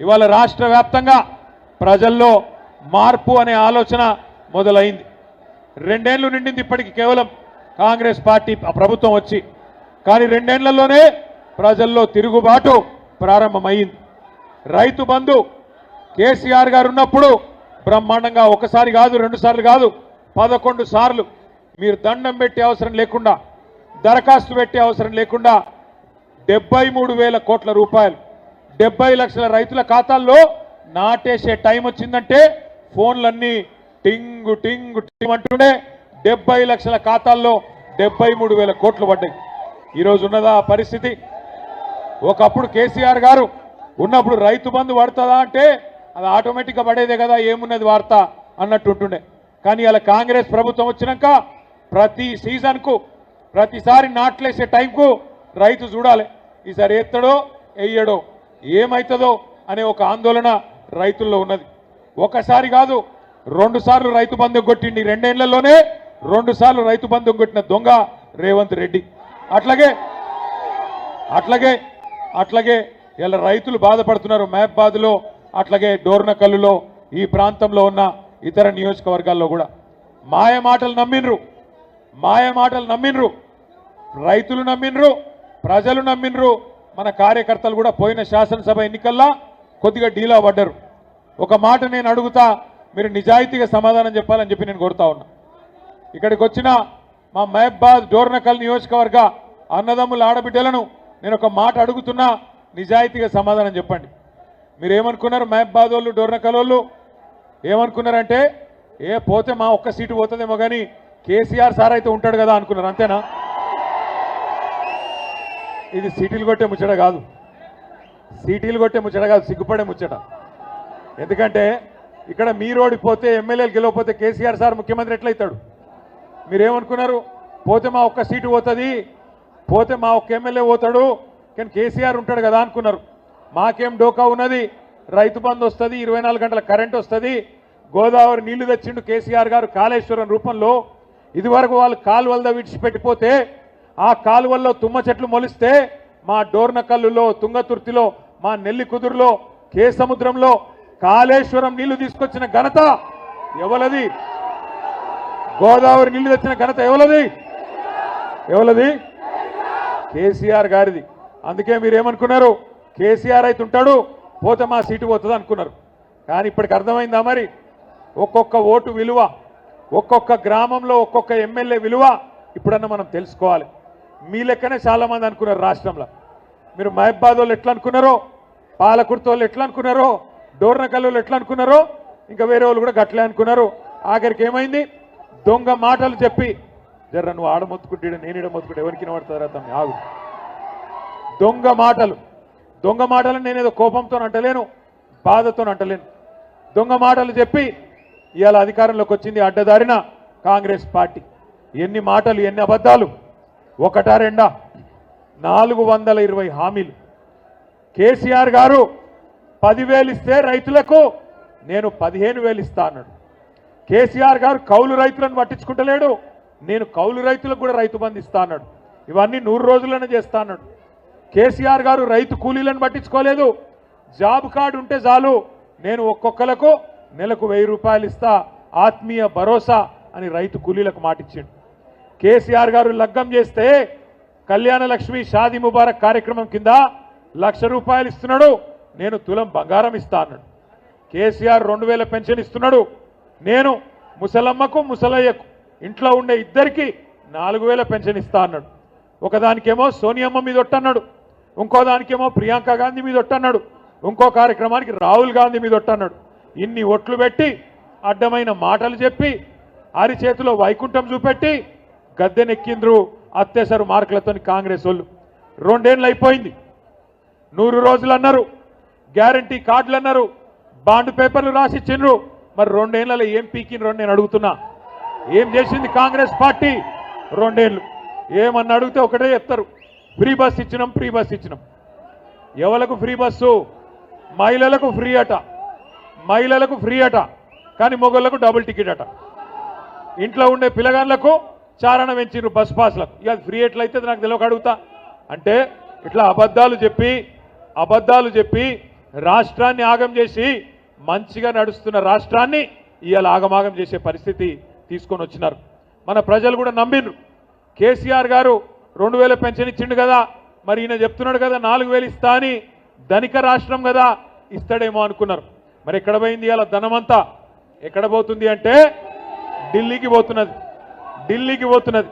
ఇవాళ రాష్ట్ర వ్యాప్తంగా ప్రజల్లో మార్పు అనే ఆలోచన మొదలైంది. రెండేళ్ళు నిండింది ఇప్పటికి కేవలం కాంగ్రెస్ పార్టీ ప్రభుత్వం వచ్చి కానీ రెండేళ్ళలోనే ప్రజల్లో తిరుగుబాటు ప్రారంభమైంది రైతు బంధు కేసీఆర్ గారు ఉన్నప్పుడు బ్రహ్మాండంగా ఒకసారి కాదు రెండు సార్లు కాదు పదకొండు సార్లు మీరు దండం పెట్టే అవసరం లేకుండా దరఖాస్తు పెట్టే అవసరం లేకుండా డెబ్బై మూడు వేల కోట్ల రూపాయలు డెబ్బై లక్షల రైతుల ఖాతాల్లో నాటేసే టైం వచ్చిందంటే ఫోన్లన్నీ టింగు టింగు టింగ్ అంటుండే డెబ్బై లక్షల ఖాతాల్లో డెబ్బై మూడు వేల కోట్లు పడ్డాయి. ఈరోజు ఉన్నదా పరిస్థితి? ఒకప్పుడు కేసీఆర్ గారు ఉన్నప్పుడు రైతు బంధు పడుతుందా అంటే అది ఆటోమేటిక్గా పడేదే కదా ఏమున్నది వార్త అన్నట్టు ఉంటుండే. కానీ అలా కాంగ్రెస్ ప్రభుత్వం వచ్చినాక ప్రతి సీజన్కు ప్రతిసారి నాట్లేసే టైంకు రైతు చూడాలి. ఈసారి ఎత్తడో వెయ్యడో ఏమవుతుందో అనే ఒక ఆందోళన రైతుల్లో ఉన్నది. ఒకసారి కాదు రెండు సార్లు రైతు బంధం కొట్టిండి రెండేళ్ళలోనే రెండు సార్లు రైతు బంధు కొట్టిన దొంగ రేవంత్ రెడ్డి. అట్లాగే అట్లాగే అట్లాగే ఇలా రైతులు బాధపడుతున్నారు మహబాద్లో అట్లాగే డోర్నకల్లులో ఈ ప్రాంతంలో ఉన్న ఇతర నియోజకవర్గాల్లో కూడా. మాయ మాటలు నమ్మిండ్రు. మాయ మాటలు నమ్మిండ్రు. రైతులు నమ్మిండ్రు. ప్రజలు నమ్మిండ్రు. మన కార్యకర్తలు కూడా పోయిన శాసనసభ ఎన్నికల్లో కొద్దిగా డీలా పడ్డారు. ఒక మాట నేను అడుగుతా మీరు నిజాయితీగా సమాధానం చెప్పాలని చెప్పి నేను కోరుతా ఉన్నా. ఇక్కడికి వచ్చిన మా మహబ్బాద్ డోర్నకల్ నియోజకవర్గ అన్నదమ్ముల ఆడబిడ్డలను నేను ఒక మాట అడుగుతున్నా నిజాయితీగా సమాధానం చెప్పండి. మీరు ఏమనుకున్నారు మహబ్బాద్ వాళ్ళు డోర్నకల్ వాళ్ళు? ఏమనుకున్నారంటే ఏ పోతే మా ఒక్క సీటు పోతుందేమో కానీ కేసీఆర్ సార్ అయితే ఉంటాడు కదా అనుకున్నారు అంతేనా? ఇది సీటీలు కొట్టే ముచ్చట కాదు. సీటీలు కొట్టే ముచ్చట కాదు సిగ్గుపడే ముచ్చట. ఎందుకంటే ఇక్కడ మీరు ఓడిపోతే ఎమ్మెల్యేలు గెలవపోతే కేసీఆర్ సార్ ముఖ్యమంత్రి ఎట్లయితాడు? మీరేమనుకున్నారు? పోతే మా ఒక్క సీటు పోతుంది పోతే మా ఒక్క ఎమ్మెల్యే పోతాడు కానీ కేసీఆర్ ఉంటాడు కదా అనుకున్నారు. మాకేం డోకా ఉన్నది? రైతు బంధు వస్తుంది ఇరవై నాలుగు గంటల కరెంట్ వస్తుంది. గోదావరి నీళ్ళు తెచ్చిండు కేసీఆర్ గారు కాళేశ్వరం రూపంలో. ఇదివరకు వాళ్ళు కాలువలద విడిచిపెట్టిపోతే ఆ కాలువల్లో తుమ్మ చెట్లు మొలిస్తే మా డోర్నకల్లులో తుంగతుర్తిలో మా నెల్లి కుదురులో కేసముద్రంలో కాళేశ్వరం నీళ్ళు తీసుకొచ్చిన ఘనత ఎవలది? గోదావరి నీళ్ళు తెచ్చిన ఘనత ఎవలది? ఎవలది? కేసీఆర్ గారిది. అందుకే మీరు ఏమనుకున్నారు కేసీఆర్ అయితే ఉంటాడు పోతే మా సీటు పోతుంది అనుకున్నారు. కానీ ఇప్పటికి అర్థమైందా మరి? ఒక్కొక్క ఓటు విలువ ఒక్కొక్క గ్రామంలో ఒక్కొక్క ఎమ్మెల్యే విలువ ఇప్పుడన్నా మనం తెలుసుకోవాలి. మీ లెక్కనే చాలా మంది అనుకున్నారు రాష్ట్రంలో. మీరు మహబాద్ వాళ్ళు ఎట్లా అనుకున్నారో పాలకుర్తి వాళ్ళు ఎట్లా అనుకున్నారో డోర్నకల్ వాళ్ళు ఎట్లా అనుకున్నారో ఇంకా వేరే వాళ్ళు కూడా గట్లే అనుకున్నారు. ఆఖరికి ఏమైంది? దొంగ మాటలు చెప్పి జర్ర నువ్వు ఆడ మొత్తుకుంటే నేను ఈడ మొత్తుకుంటే ఎవరికి వినబడుతుందా తమ్మి? ఆగు. దొంగ మాటలు. దొంగ మాటలను నేను ఏదో కోపంతో అంటలేను బాధతో అంటలేను. దొంగ మాటలు చెప్పి ఇవాళ అధికారంలోకి వచ్చింది అడ్డదారిన కాంగ్రెస్ పార్టీ. ఎన్ని మాటలు ఎన్ని అబద్ధాలు. ఒకటా రెండా? నాలుగు వందల ఇరవై హామీలు. కేసీఆర్ గారు పదివేలు ఇస్తే రైతులకు నేను పదిహేను వేలు ఇస్తా అన్నాడు. కేసీఆర్ గారు కౌలు రైతులను పట్టించుకుంటలేడు. నేను కౌలు రైతులకు కూడా రైతు బంధు ఇస్తా అన్నాడు. ఇవన్నీ నూరు రోజుల్లోనే చేస్తా అన్నాడు. కేసీఆర్ గారు రైతు కూలీలను పట్టించుకోలేదు. జాబ్ కార్డు ఉంటే చాలు. నేను ఒక్కొక్కలకు నెలకు వెయ్యి రూపాయలు ఇస్తా. ఆత్మీయ భరోసా అని రైతు కూలీలకు మాటిచ్చిండు. కేసీఆర్ గారు లగ్గం చేస్తే కళ్యాణ లక్ష్మి షాదీ ముబారక్ కార్యక్రమం కింద లక్ష రూపాయలు ఇస్తున్నాడు. నేను తులం బంగారం ఇస్తా అన్నాడు. కేసీఆర్ రెండు వేల పెన్షన్ ఇస్తున్నాడు. నేను ముసలమ్మకు ముసలయ్యకు ఇంట్లో ఉండే ఇద్దరికి నాలుగు వేల పెన్షన్ ఇస్తా అన్నాడు. ఒకదానికేమో సోనియమ్మ మీద ఒట్టన్నాడు ఇంకో దానికేమో ప్రియాంక గాంధీ మీద ఒట్టన్నాడు ఇంకో కార్యక్రమానికి రాహుల్ గాంధీ మీద ఒట్టన్నాడు ఇన్ని ఒట్లు పెట్టి అడ్డమైన మాటలు చెప్పి అరి చేతిలో వైకుంఠం చూపెట్టి గద్దెనెక్కిండ్రు అత్తేసారు మార్కులతో కాంగ్రెస్ వాళ్ళు. రెండేళ్ళు అయిపోయింది. నూరు రోజులు అన్నారు. గ్యారంటీ కార్డులు అన్నారు. బాండ్ పేపర్లు రాసిచ్చిండ్రు మరి రెండేళ్ళలో ఏం పీకిండ్రు నేను అడుగుతున్నా. ఏం చేసింది కాంగ్రెస్ పార్టీ? రెండేళ్ళు. ఏమన్నా అడిగితే ఒకటే చెప్తారు. ఫ్రీ బస్ ఇచ్చినాం ఫ్రీ బస్ ఇచ్చినాం. ఎవలకు ఫ్రీ బస్సు? మహిళలకు ఫ్రీ అట. మహిళలకు ఫ్రీ అట. కానీ మొగళ్ళకు డబుల్ టికెట్ అట. ఇంట్లో ఉండే పిల్లగాళ్ళకు చారణ పెంచిర్రు బస్ పాస్లకు. ఇక ఫ్రీ ఎట్లయితే నాకు తెలియక అడుగుతా. అంటే ఇట్లా అబద్ధాలు చెప్పి అబద్ధాలు చెప్పి రాష్ట్రాన్ని ఆగం చేసి మంచిగా నడుస్తున్న రాష్ట్రాన్ని ఇవాళ ఆగమాగం చేసే పరిస్థితి తీసుకొని వచ్చినారు. మన ప్రజలు కూడా నమ్మిండ్రు. కేసీఆర్ గారు రెండు వేల పెన్షన్ ఇచ్చిండు కదా మరి ఈయన చెప్తున్నాడు కదా నాలుగు వేలు ఇస్తా అని ధనిక రాష్ట్రం కదా ఇస్తాడేమో అనుకున్నారు. మరి ఎక్కడ పోయింది ఇవాళ ధనమంతా? ఎక్కడ పోతుంది అంటే ఢిల్లీకి పోతున్నది. ఢిల్లీకి పోతున్నది.